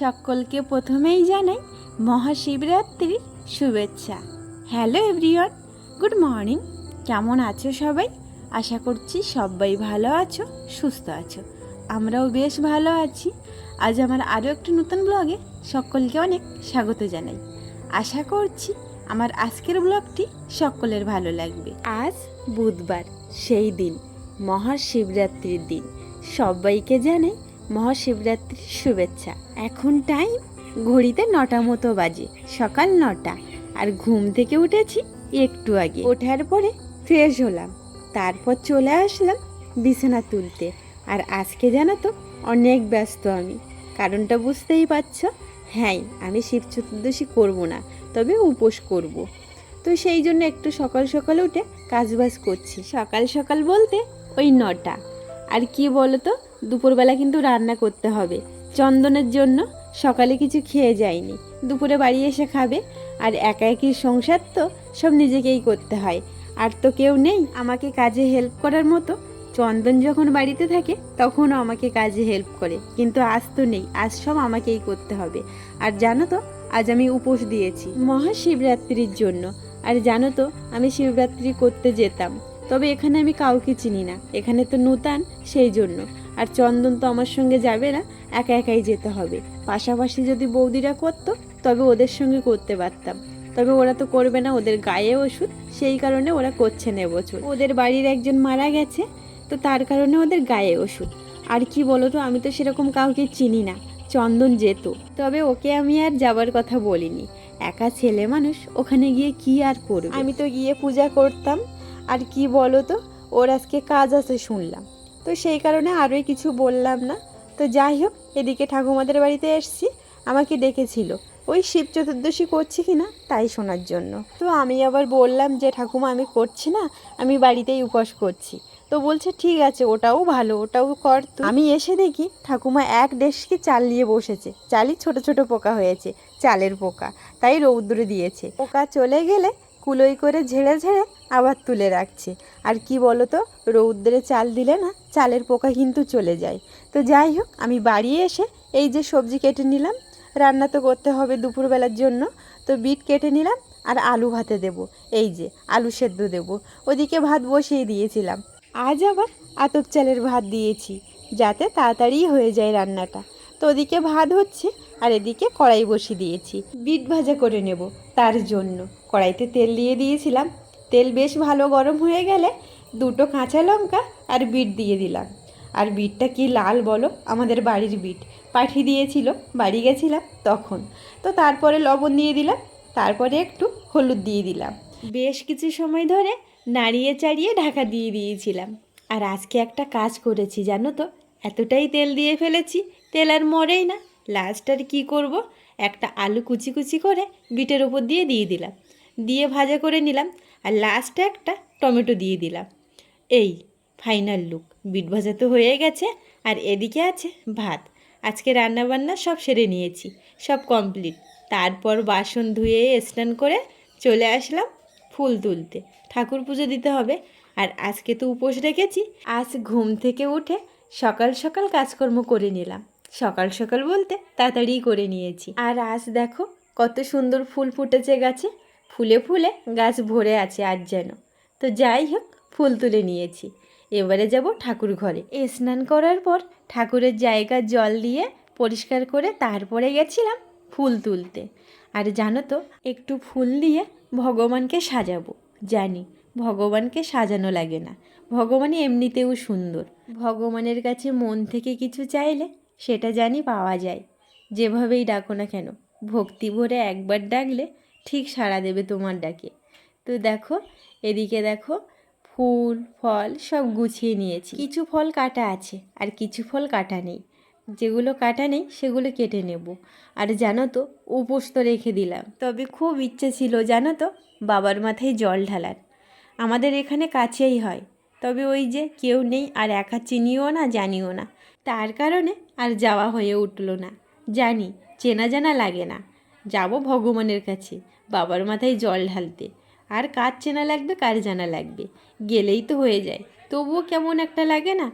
সকলকে প্রথমেই জানাই মহাশিবরাত্রির শুভেচ্ছা। হ্যালো এভরিওয়ান গুড মর্নিং কেমন আছো সবাই? আশা করছি সবাই ভালো আছো, সুস্থ আছো। আমরাও বেশ ভালো আছি। আজ আমার আরও একটি নতুন ব্লগে সকলকে অনেক স্বাগত জানাই। আশা করছি আমার আজকের ব্লগটি সকলের ভালো লাগবে। আজ বুধবার, সেই দিন, মহাশিবরাত্রির দিন। সবাইকে জানাই মহাশিবরাত্রির শুভেচ্ছা। এখন টাইম ঘড়িতে নটা মতো বাজে, সকাল নটা। আর ঘুম থেকে উঠেছি একটু আগে। ওঠার পরে ফ্রেশ হলাম, তারপর চলে আসলাম বিছানা তুলতে। আর আজকে জানো তো, অনেক ব্যস্ত আমি। কারণটা বুঝতেই পারছ? হ্যাঁ আমি শিব চতুর্দশী করব না, তবে উপোস করব। তো সেই জন্য একটু সকাল সকাল উঠে কাজবাজ করছি। সকাল সকাল বলতে ওই নটা। আর কি বলো তো দুপুরবেলা কিন্তু রান্না করতে হবে। চন্দনের জন্য সকালে কিছু খেয়ে যায়নি। দুপুরে বাড়ি এসে খাবে। আর একা একই সংসার তো সব নিজেকেই করতে হয়। আর তো কেউ নেই আমাকে কাজে হেল্প করার মতো। চন্দন যখন বাড়িতে থাকে, তখনও আমাকে কাজে হেল্প করে। কিন্তু আজ তো নেই। আজ সব আমাকেই করতে হবে। আর জানো তো, আজ আমি উপোস দিয়েছি মহাশিবরাত্রির জন্য। আর জানো তো, আমি শিবরাত্রি করতে যেতাম। তবে এখানে আমি কাউকে চিনি না। এখানে তো নূতন সেই জন্য আর চন্দন তো আমার সঙ্গে যাবে না, একা একাই যেতে হবে। পাশাপাশি যদি বৌদিরা করতো, তবে ওদের সঙ্গে করতে পারতাম। তবে ওরা তো করবে না, ওদের গায়ে ওষুধ, সেই কারণে ওরা করছে না এবছর। ওদের বাড়ির একজন মারা গেছে, তো তার কারণে ওদের গায়ে ওষুধ। আর কি বলো তো আমি তো সেরকম কাউকে চিনি না, চন্দন যেত। তবে ওকে আমি আর যাবার কথা বলিনি। একা ছেলে মানুষ, ওখানে গিয়ে কি আর করবে? আমি তো গিয়ে পূজা করতাম, আর কি বলো তো ওর আজকে কাজ আছে শুনলাম। তো সেই কারণে আরোই কিছু বললাম না। তো যাই হোক, এদিকে ঠাকুমাদের বাড়িতে এসছি, আমাকে ডেকেছিল। ওই শিব চতুর্দশী করছি কি না তাই শোনার জন্য। তো আমি আবার বললাম যে, ঠাকুমা, আমি করছি না, আমি বাড়িতেই উপোস করছি। তো বলছে, ঠিক আছে, ওটাও ভালো, ওটাও কর। আমি এসে দেখি ঠাকুমা এক ডেস্কে চাল নিয়ে বসেছে। চালই ছোট ছোট পোকা হয়েছে, চালের পোকা, তাই রৌদ্রে দিয়েছে। পোকা চলে গেলে কুলোই করে ঝেড়ে ঝেড়ে আবার তুলে রাখছে। আর কি বলো তো রৌদ্রে চাল দিলে না, চালের পোকা কিন্তু চলে যায়। তো যাই হোক, আমি বাড়ি এসে এই যে সবজি কেটে নিলাম, রান্না তো করতে হবে দুপুরবেলার জন্য, তো বিট কেটে নিলাম আর আলু ভাতে দেব। এই যে, আলু সেদ্ধ দেব। ওদিকে ভাত বসিয়ে দিয়েছিলাম। আজ আবার আতপ চালের ভাত দিয়েছি, যাতে তাড়াতাড়ি হয়ে যায় রান্নাটা। তো ওদিকে ভাত হচ্ছে আর এদিকে কড়াই বসিয়ে দিয়েছি। বিট ভাজা করে নেব, তার জন্য। কড়াইতে তেল দিয়ে দিয়েছিলাম। তেল বেশ ভালো গরম হয়ে গেলে দুটো কাঁচা লঙ্কা আর বিট দিয়ে দিলাম। আর বিটটা কি লাল বলো? আমাদের বাড়ির বিট। পাঠিয়ে দিয়েছিল, বাড়ি গেছিলাম তখন। তো তারপরে লবণ দিয়ে দিলাম, তারপরে একটু হলুদ দিয়ে দিলাম। বেশ কিছু সময় ধরে নাড়িয়ে চাড়িয়ে ঢাকা দিয়ে দিয়েছিলাম। আর আজকে একটা কাজ করেছি, জানো তো? এতটাই তেল দিয়ে ফেলেছি, তেল আর মরেই না। লাস্ট আর কী করব? একটা আলু কুচি কুচি করে বিটের ওপর দিয়ে দিয়ে দিলাম। দিয়ে ভাজা করে নিলাম আর লাস্টে একটা টমেটো দিয়ে দিলাম। এই ফাইনাল লুক বিট ভাজা তো হয়ে গেছে আর এদিকে আছে ভাত। আজকে রান্না বান্না সব সেরে নিয়েছি, সব কমপ্লিট তারপর বাসন ধুয়ে স্নান করে চলে আসলাম ফুল তুলতে। ঠাকুর পুজো দিতে হবে। আর আজকে তো উপোস রেখেছি। আজ ঘুম থেকে উঠে সকাল সকাল কাজকর্ম করে নিলাম। সকাল সকাল বলতে তাড়াতাড়ি করে নিয়েছি। আর আজ দেখো কত সুন্দর ফুল ফুটেছে গাছে। ফুলে ফুলে গাছ ভরে আছে আজ যেন। তো যাই হোক, ফুল তুলে নিয়েছি। এবারে যাব ঠাকুর ঘরে। স্নান করার পর ঠাকুরের জায়গা জল দিয়ে পরিষ্কার করে তারপরে গেছিলাম ফুল তুলতে। আর জানো তো, একটু ফুল দিয়ে ভগবানকে সাজাবো। জানি, ভগবানকে সাজানো লাগে না। ভগবানই এমনিতেও সুন্দর। ভগবানের কাছে মন থেকে কিছু চাইলে সেটা জানি পাওয়া যায়। যেভাবেই ডাকো না কেন, ভক্তি ভরে একবার ডাকলে ঠিক সাড়া দেবে তোমার ডাকে। তো দেখো, এদিকে দেখো, ফুল, ফল সব গুছিয়ে নিয়েছি। কিছু ফল কাটা আছে আর কিছু ফল কাটা নেই। যেগুলো কাটা নেই সেগুলো কেটে নেব। আর জানো তো, উপোস তো রেখে দিলাম। তবে খুব ইচ্ছে ছিল জানো তো, বাবার মাথায় জল ঢালার। আমাদের এখানে কাছেই হয়। তবে ওই যে কেউ নেই আর একা চিনিও না, জানিও না। তার কারণে আর যাওয়া হয়ে উঠল না। জানি চেনা জানা লাগে না। যাব ভগবানের কাছে, বাবার মাথায় জল ঢালতে। আর কার চেনা লাগবে, কার জানা লাগবে? গেলেই তো হয়ে যায়। তবুও কেমন একটা লাগে না?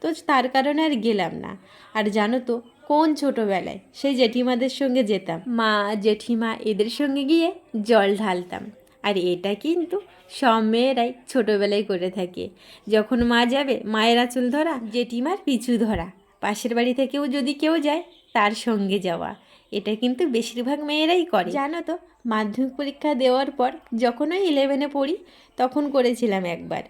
তো তার কারণে আর গেলাম না। আর জানো তো, কোন ছোটোবেলায় সেই জেঠিমাদের সঙ্গে যেতাম, মা জেঠিমা এদের সঙ্গে গিয়ে জল ঢালতাম। আর এটা কিন্তু সব মেয়েরাই ছোটোবেলায় করে থাকে। যখন মা যাবে, মায়ের আঁচল ধরা, জেঠিমার পিছু ধরা। পাশের বাড়ি থেকেও যদি কেউ যায়, তার সঙ্গে যাওয়া। এটা কিন্তু বেশিরভাগ মেয়েরাই করে। জানো তো, মাধ্যমিক পরীক্ষা দেওয়ার পর যখন ওই ইলেভেনে পড়ি, তখন করেছিলাম একবার।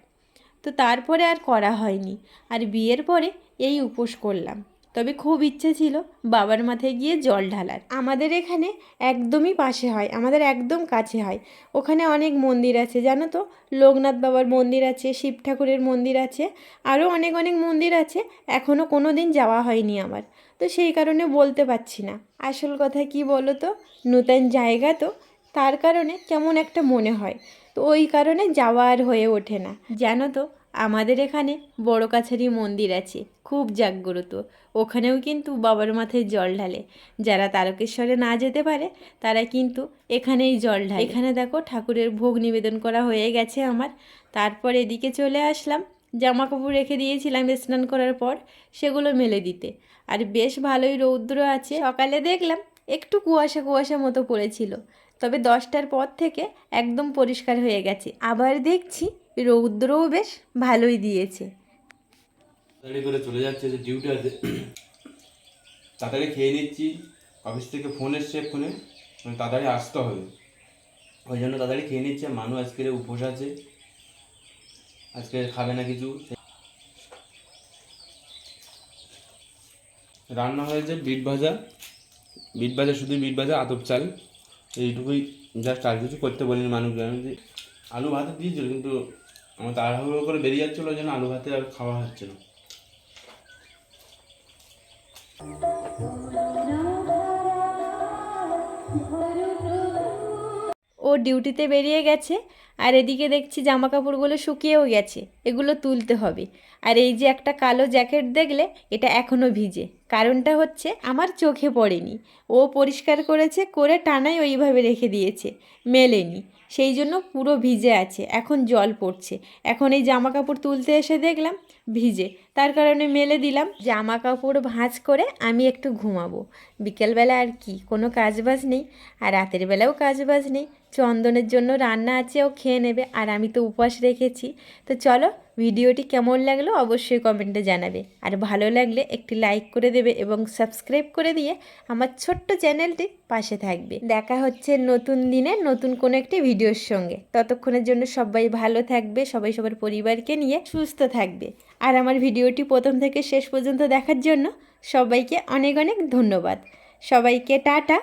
তো তারপরে আর করা হয়নি। আর বিয়ের পরে এই উপোস করলাম। তবে খুব ইচ্ছে ছিল বাবার মাথায় গিয়ে জল ঢালার। আমাদের এখানে একদমই পাশে হয়, আমাদের একদম কাছে হয়। ওখানে অনেক মন্দির আছে, জানো তো? লোকনাথ বাবার মন্দির আছে, শিব ঠাকুরের মন্দির আছে, আরও অনেক অনেক মন্দির আছে এখনও কোনো দিন যাওয়া হয়নি আমার। তো সেই কারণে বলতে পারছি না। আসল কথা কি বলো তো? নূতন জায়গা তো, তার কারণে কেমন একটা মনে হয়। তো ওই কারণে যাওয়া আর হয়ে ওঠে না। জানো তো? আমাদের এখানে বড় কাছারি মন্দির আছে, খুব জাগ্রত। ওখানেও কিন্তু বাবার মাথায় জল ঢালে। যারা তারকেশ্বরে না যেতে পারে, তারা কিন্তু এখানেই জল ঢালে। এখানে দেখো ঠাকুরের ভোগ নিবেদন করা হয়ে গেছে আমার। তারপর এদিকে চলে আসলাম জামা কাপড় রেখে দিয়েছিলাম স্নান করার পর সেগুলো মেলে দিতে। আর বেশ ভালোই রৌদ্র আছে। সকালে দেখলাম একটু কুয়াশা কুয়াশা মতো পড়েছিল। তবে দশটার পর থেকে একদম পরিষ্কার হয়ে গেছে। আবার দেখছি রৌদ্রও বেশ ভালোই দিয়েছে। তাড়াতাড়ি করে চলে যাচ্ছে যে ডিউটি আছে। তাড়াতাড়ি খেয়ে নিচ্ছি। অফিস থেকে ফোন এসছে ফোনে মানে তাড়াতাড়ি আসতে হবে। ওই জন্য তাড়াতাড়ি খেয়ে নিচ্ছে। মানু আজকে উপোস আছে। আজকে খাবে না কিছু। রান্না হয়েছে বিট ভাজা। বিট ভাজা, শুধু বিট ভাজা, আতপ চাল। এইটুকুই জাস্ট আর কিছু করতে বলিনি মানুষকে আমি আলু ভাতে দিয়েছিল, কিন্তু আমার তাড়াহুড়ো করে বেরিয়ে যাচ্ছিল যেন আলু ভাতে আর খাওয়া হচ্ছে না। ও ডিউটিতে বেরিয়ে গেছে, আর এদিকে দেখছি জামা কাপড়গুলো শুকিয়েও গেছে, এগুলো তুলতে হবে। আর এই যে একটা কালো জ্যাকেট দেখলে এটা এখনও ভিজে। কারণটা হচ্ছে আমার চোখে পড়েনি। ও পরিষ্কার করেছে, করে টানাই ওইভাবে রেখে দিয়েছে, মেলেনি। সেই জন্য পুরো ভিজে আছে, এখন জল পড়ছে। এখন এই জামা কাপড় তুলতে এসে দেখলাম ভিজে। তার কারণে মেলে দিলাম জামা কাপড় ভাঁজ করে আমি একটু ঘুমাবো। বিকেলবেলা আর কি, কোনো কাজবাজ নেই, আর রাতের বেলাও কাজবাজ নেই। চন্দনের জন্য রান্না আছে, ও খেয়ে নেবে। আর আমি তো উপবাস রেখেছি। তো চলো, ভিডিওটি কেমন লাগল অবশ্যই কমেন্টে জানাবে। আর ভালো লাগলে একটি লাইক করে দেবে এবং সাবস্ক্রাইব করে দিয়ে আমার ছোট্ট চ্যানেলটি পাশে থাকবে। দেখা হচ্ছে নতুন দিনে নতুন কোনো একটি ভিডিওর সঙ্গে। ততক্ষণের জন্য সবাই ভালো থাকবে, সবাই সবার পরিবারকে নিয়ে সুস্থ থাকবে। আর আমার ভিডিওটি প্রথম থেকে শেষ পর্যন্ত দেখার জন্য সবাইকে অনেক অনেক ধন্যবাদ। সবাইকে টাটা।